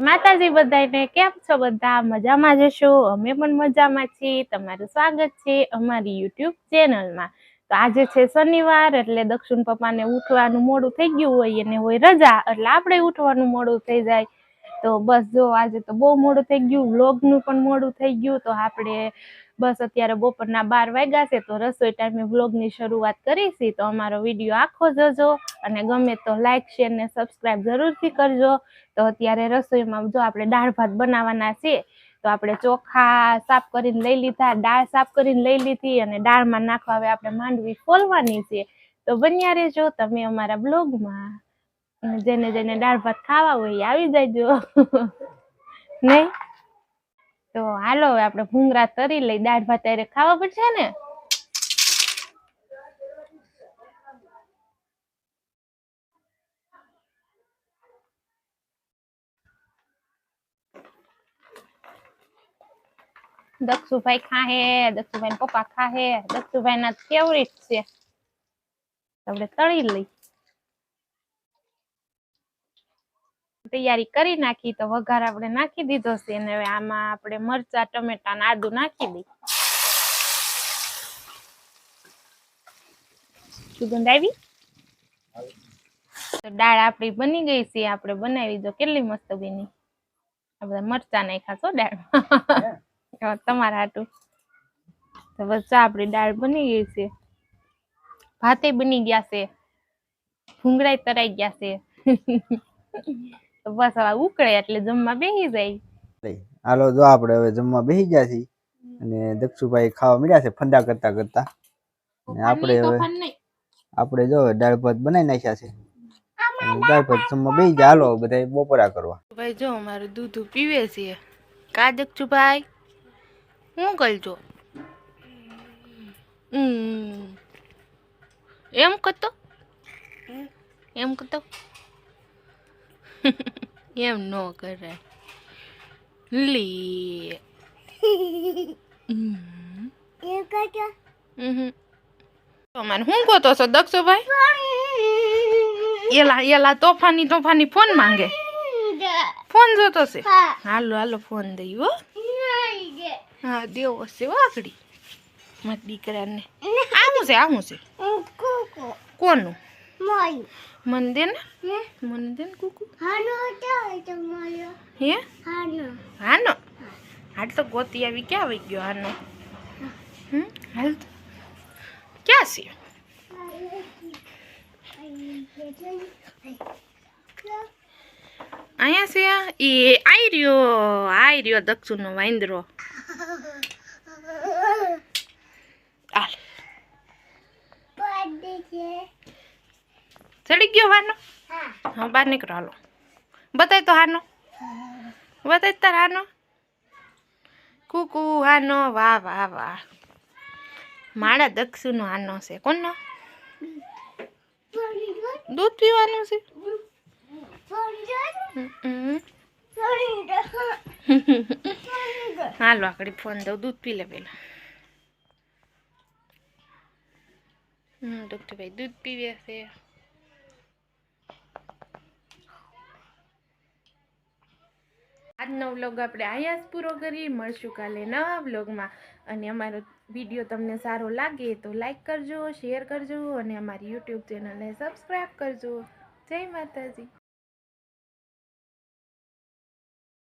માતાજી બધાને કેમ છો બધા? મજામાં જશો અમે પણ મજામાં છીએ. તમારું સ્વાગત છે અમારી યુટ્યુબ ચેનલમાં. તો આજે છે શનિવાર એટલે દક્ષિણ પપ્પાને ઉઠવાનું મોડું થઈ ગયું હોય અને હોય રજા, એટલે આપણે ઉઠવાનું મોડું થઈ જાય. તો બસ જો આજે તો બહુ મોડું થઈ ગયું. વ્લોગનું પણ મોડું થઈ ગયું. તો આપણે બસ અત્યારે બપોરના બાર વાગ્યા છે, તો રસોઈ ટાઈમે વ્લોગની શરૂઆત કરીશી. તો અમારો વીડિયો આખો જોજો અને ગમે તો લાઇક શેર ને સબસ્ક્રાઈબ જરૂરથી કરજો. તો અત્યારે રસોઈમાં જો આપણે દાળ ભાત બનાવવાના છે, તો આપણે ચોખા સાફ કરીને લઈ લીધા, દાળ સાફ કરીને લઈ લીધી અને દાળમાં નાખવા હવે આપણે માંડવી ફોલવાની છે. તો બન્યા રહેજો, તમે અમારા બ્લોગમાં જેને જેને દાળ ભાત ખાવા હોય આવી જાયજો નહીં? તો હાલો આપણે ભૂંગરા તરી લઈ, દાળ ભાત ત્યારે ખાવા પડશે ને? દક્ષુભાઈ ખાહે દક્ષુભાઈ પપ્પા ખાહે દક્ષુભાઈ ના ફેવરિટ છે આપણે તળી લઈ. તૈયારી કરી નાખી તો વઘાર આપણે નાખી દીધો છે અને હવે આમાં આપણે મરચા ટમેટા ને આદુ નાખી દઈ સુગંધ આવી? તો દાળ આપણી બની ગઈ છે આપણે બનાવી દો કેટલી મસ્ત બની. આપણે મરચા નાખ્યા છો દાળ. તમારા હાટું. તો બસ ચા આપણી દાળ બની ગઈ છે. ભાતે બની ગયા છે. ભૂંગળાઈ તરાઈ ગયા છે. તો બસ હવે ઉકળે એટલે જમવા બેસી જાય. હાલો જો આપણે હવે જમવા બેસી ગયા છીએ અને દક્ષુભાઈ ખાવા મળ્યા છે ફંદા કરતા કરતા. આપણે હવે આપણે જો દાળ ભાત બનાવી નાખ્યા છે. દાળ ભાત જમવા બેસી ગયા. હાલો બધા બપોરા કરવા. ભાઈ જો અમારે દૂધ પીવે છે કા દક્ષુભાઈ? હું કરજો? હમ. એમ કરતો? એમ કરતો? એમ ન કરાય લી. અમારે શું ગોતો છો દક્ષુભાઈ? એલા એલા તોફાની તોફાની ફોન માંગે. ફોન જોતો છે. હાલો હાલો ફોન દઈ હો. હા દેવો છે વાકડી મારા દીકરાને. આવું છે આવું છે. કોનું? મન દે ને મન દે ને કુકુ હે હાનો હાલ તો ગોતી આવી ક્યાં આવી ગયો હાનો હમ હાલ તો ક્યાં છે અહીંયા છે એ આઈ રહ્યો આઈ રહ્યો દક્ષુનો વાંદરો હાલ ચડી ગયો વાનો હા. બહાર નીકળો હાલો. બતાય તો હાનો. બતાય તાર હાનો. કુકુ હાનો વાહ વાહ વાહ. મારા દક્ષુનો હાનો છે. કોનો? દૂધ પીવાનું છે. હાલો આકડી ફોન દઉં. દૂધ પી લે પેલા. હમ ભાઈ દૂધ પીવે છે. આજનો વ્લોગ આપણે આયાસ પૂરો કરીએ. મળશું કાલે નવા વ્લોગમાં. અને અમારો વીડિયો તમને સારો લાગે તો લાઈક કરજો, શેર કરજો અને અમારી યુટ્યુબ ચેનલને સબસ્ક્રાઈબ કરજો. જય માતાજી.